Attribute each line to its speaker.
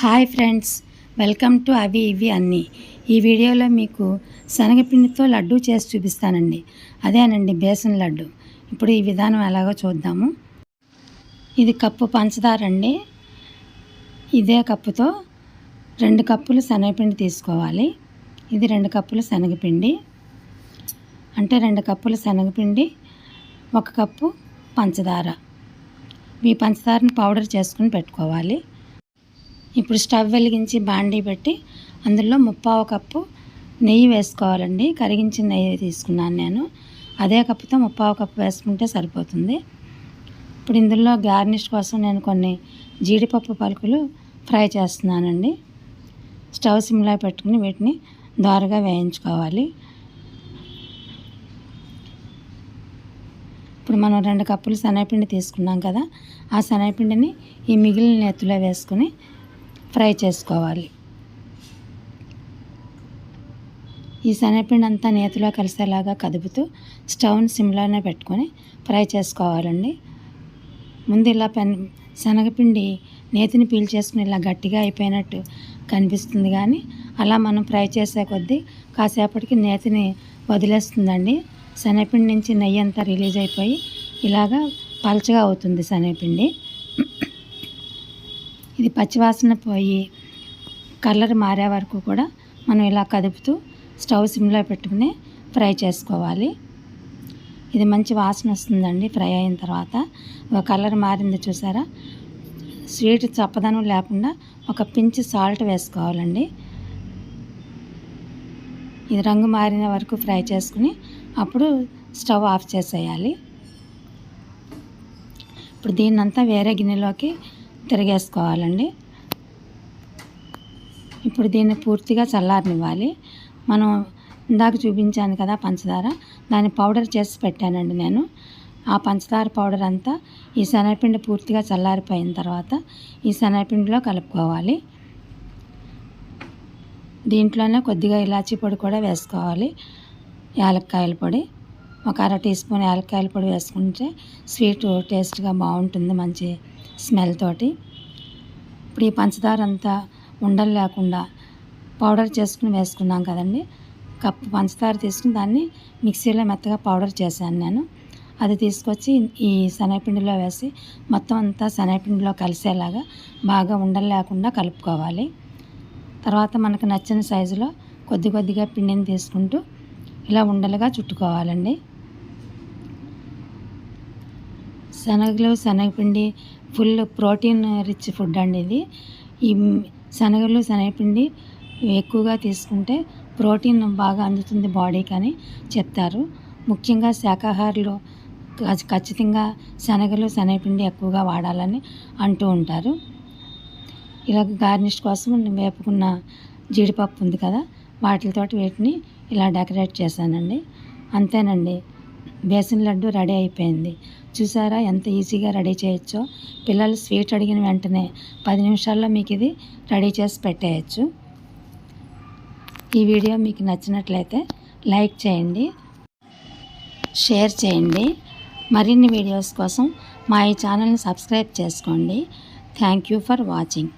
Speaker 1: Hi friends welcome to అవి ఇవి అన్నీ. ఈ వీడియోలో మీకు శనగపిండితో లడ్డు చేసి చూపిస్తానండి. అదేనండి బేసన్ లడ్డు. ఇప్పుడు ఈ విధానం ఎలాగో చూద్దాము. ఇది కప్పు పంచదార అండి. ఇదే కప్పుతో రెండు కప్పులు శనగపిండి తీసుకోవాలి. ఇది రెండు కప్పులు శనగపిండి. అంటే రెండు కప్పులు శనగపిండి ఒక కప్పు పంచదార. ఈ పంచదారని పౌడర్ చేసుకుని పెట్టుకోవాలి. ఇప్పుడు స్టవ్ వెలిగించి బాండీ పెట్టి అందులో ముప్పావు కప్పు నెయ్యి వేసుకోవాలండి. కరిగించిన నెయ్యి తీసుకున్నాను నేను. అదే కప్పుతో ముప్పావు కప్పు వేసుకుంటే సరిపోతుంది. ఇప్పుడు ఇందులో గార్నిష్ కోసం నేను కొన్ని జీడిపప్పు పలుకులు ఫ్రై చేస్తున్నానండి. స్టవ్ సిమ్లో పెట్టుకుని వీటిని దోరగా వేయించుకోవాలి. ఇప్పుడు మనం రెండు కప్పులు శనగపిండి తీసుకున్నాం కదా ఆ శనగపిండిని ఈ మిగిలిన ఎత్తులో వేసుకుని ఫ్రై చేసుకోవాలి. ఈ శనగపిండి అంతా నేతిలో కలిసేలాగా కదుపుతూ స్టవ్ని సిమ్లోనే పెట్టుకొని ఫ్రై చేసుకోవాలండి. ముందు ఇలా పెన్ శనగపిండి నేతిని పీల్చేసుకుని ఇలా గట్టిగా అయిపోయినట్టు కనిపిస్తుంది కానీ అలా మనం ఫ్రై చేసే కొద్దీ కాసేపటికి నేతిని వదిలేస్తుందండి. శనగపిండి నుంచి నెయ్యి అంతా రిలీజ్ అయిపోయి ఇలాగా పలచగా అవుతుంది శనగపిండి. ఇది పచ్చివాసన పోయి కలర్ మారే వరకు కూడా మనం ఇలా కదుపుతూ స్టవ్ సిమ్లో పెట్టుకుని ఫ్రై చేసుకోవాలి. ఇది మంచి వాసన వస్తుందండి ఫ్రై అయిన తర్వాత. ఒక కలర్ మారింది చూసారా? స్వీట్ చప్పదనం లేకుండా ఒక పించ్ సాల్ట్ వేసుకోవాలండి. ఇది రంగు మారిన వరకు ఫ్రై చేసుకుని అప్పుడు స్టవ్ ఆఫ్ చేసేయాలి. ఇప్పుడు దీన్నంతా వేరే గిన్నెలోకి తిరిగేసుకోవాలండి. ఇప్పుడు దీన్ని పూర్తిగా చల్లారనివ్వాలి. మనం ఇందాక చూపించాను కదా పంచదార దాన్ని పౌడర్ చేసి పెట్టానండి నేను. ఆ పంచదార పౌడర్ అంతా ఈ శనగపిండి పూర్తిగా చల్లారిపోయిన తర్వాత ఈ శనగపిండిలో కలుపుకోవాలి. దీంట్లోనే కొద్దిగా ఇలాచీ పొడి కూడా వేసుకోవాలి. యాలక్కాయల పొడి ఒక అర టీ స్పూన్ యాలక్కాయల పొడి వేసుకుంటే స్వీట్ టేస్ట్గా బాగుంటుంది మంచి స్మెల్ తోటి. ఇప్పుడు ఈ పంచదార అంతా ఉండలు లేకుండా పౌడర్ చేసుకుని వేసుకున్నాం కదండి. కప్పు పంచదార తీసుకుని దాన్ని మిక్సీలో మెత్తగా పౌడర్ చేశాను నేను. అది తీసుకొచ్చి ఈ శనగపిండిలో వేసి మొత్తం అంతా శనగపిండిలో కలిసేలాగా బాగా ఉండలు లేకుండా కలుపుకోవాలి. తర్వాత మనకు నచ్చిన సైజులో కొద్ది కొద్దిగా పిండిని తీసుకుంటూ ఇలా ఉండలుగా చుట్టుకోవాలండి. శనగలు శనగపిండి ఫుల్ ప్రోటీన్ రిచ్ ఫుడ్ అండి ఇది. ఈ శనగలు శనగపిండి ఎక్కువగా తీసుకుంటే ప్రోటీన్ బాగా అందుతుంది బాడీకి అని చెప్తారు. ముఖ్యంగా శాకాహారులు ఖచ్చితంగా శనగలు శనగపిండి ఎక్కువగా వాడాలని అంటూ ఉంటారు. ఇలా గార్నిష్ కోసం వేపుకున్న జీడిపప్పు ఉంది కదా వాటితోటి వీటిని ఇలా డెకరేట్ చేశానండి. అంతేనండి. బేసన్ లడ్డు రెడీ అయిపోయింది. చూసారా? ఎంత ఈజీగా రెడీ చేయొచ్చో. పిల్లలు స్వీట్ అడిగిన వెంటనే పది నిమిషాల్లో మీకు ఇది రెడీ చేసి పెట్టేయచ్చు. ఈ వీడియో మీకు నచ్చినట్లయితే లైక్ చేయండి షేర్ చేయండి. మరిన్ని వీడియోస్ కోసం మా ఈ ఛానల్ని సబ్స్క్రైబ్ చేసుకోండి. Thank you for watching.